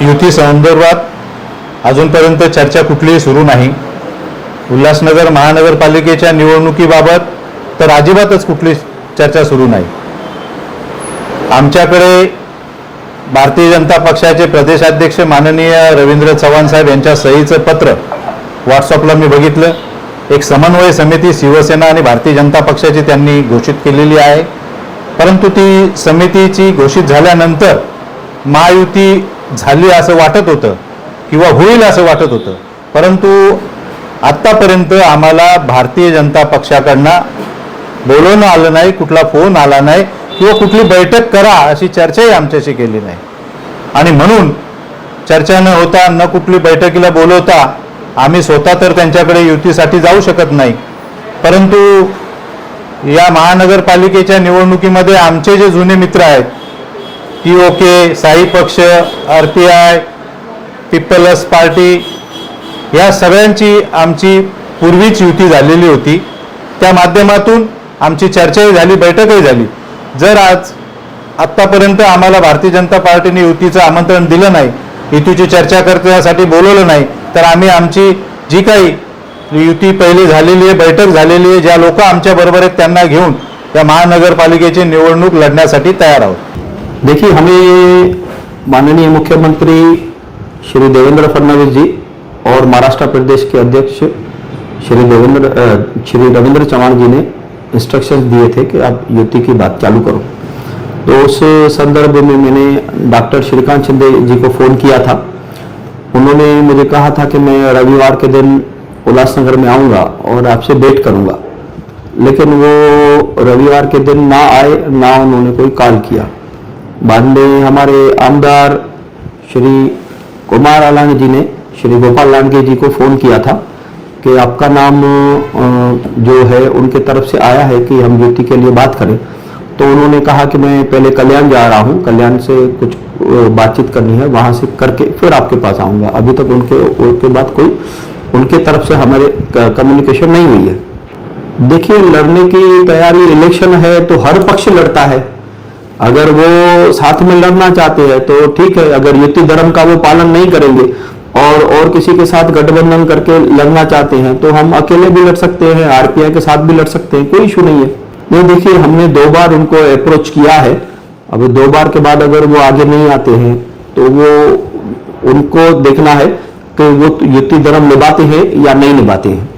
युती संदर्भात अजूनपर्यंत चर्चा कुठलीही सुरू नाही. उल्हासनगर महानगरपालिकेच्या निवडणुकीबाबत तर अजिबातच कुठली चर्चा सुरू नाही. आमच्याकडे भारतीय जनता पक्षाचे प्रदेशाध्यक्ष माननीय रवींद्र चव्हाण साहेब यांच्या सहीचं पत्र व्हॉट्सअपला मी बघितलं. एक समन्वय समिती शिवसेना आणि भारतीय जनता पक्षाची त्यांनी घोषित केलेली आहे. परंतु ती समितीची घोषित झाल्यानंतर महायुती झाली असं वाटत होतं किंवा होईल असं वाटत होतं. परंतु आत्तापर्यंत आम्हाला भारतीय जनता पक्षाकडनं बोलवणं आलं नाही कुठला फोन आला नाही किंवा कुठली बैठक करा अशी चर्चाही आमच्याशी केली नाही. आणि म्हणून चर्चा न होता न कुठली बैठकीला बोलवता आम्ही स्वतः तर त्यांच्याकडे युतीसाठी जाऊ शकत नाही. परंतु या महानगरपालिकेच्या निवडणुकीमध्ये आमचे जे जुने मित्र आहेत पी ओ के साई पक्ष R P I people's party या सगळ्यांची आमची पूर्वीच युती झालेली होती. त्या माध्यमातून आमची चर्चाही झाली बैठकही झाली. जर आज आत्तापर्यंत आम्हाला भारतीय जनता पार्टीने युतीचं आमंत्रण दिलं नाही युतीची चर्चा करण्यासाठी बोलवलं नाही तर आम्ही आमची जी काही युती पहिली झालेली आहे बैठक झालेली आहे ज्या लोक आमच्याबरोबर आहेत त्यांना घेऊन त्या महानगरपालिकेची निवडणूक लढण्यासाठी तयार आहोत. देखिए, हमें माननीय मुख्यमंत्री श्री देवेंद्र फडणवीस जी और महाराष्ट्र प्रदेश के अध्यक्ष श्री देवेंद्र श्री रविंद्र चौहान जी ने इंस्ट्रक्शंस दिए थे कि आप युति की बात चालू करो। तो उस संदर्भ में मैंने डॉक्टर श्रीकांत शिंदे जी को फ़ोन किया था। उन्होंने मुझे कहा था कि मैं रविवार के दिन उल्लासनगर में आऊँगा और आपसे भेंट करूँगा। लेकिन वो रविवार के दिन ना आए, ना उन्होंने कोई कॉल किया। बाद हमारे आमदार श्री कुमार अलांग जी ने, श्री गोपाल लांडगे जी को फ़ोन किया था कि आपका नाम जो है, उनके तरफ़ से आया है कि हम युति के लिए बात करें। तो उन्होंने कहा कि मैं पहले कल्याण जा रहा हूँ, कल्याण से कुछ बातचीत करनी है, वहाँ से करके फिर आपके पास आऊँगा। अभी तक उनके उनके बाद कोई, उनके तरफ़ से हमारे कम्युनिकेशन नहीं हुई है। देखिए, लड़ने की तैयारी इलेक्शन है तो हर पक्ष लड़ता है। अगर वो साथ में लड़ना चाहते हैं तो ठीक है, अगर युति धर्म का वो पालन नहीं करेंगे और और किसी के साथ गठबंधन करके लड़ना चाहते हैं तो हम अकेले भी लड़ सकते हैं, आरपीआई के साथ भी लड़ सकते हैं, कोई इशू नहीं है। नहीं, देखिए, हमने दो बार उनको अप्रोच किया है। अब दो बार के बाद अगर वो आगे नहीं आते हैं तो वो, उनको देखना है कि वो युति धर्म निभाते हैं या नहीं निभाते हैं।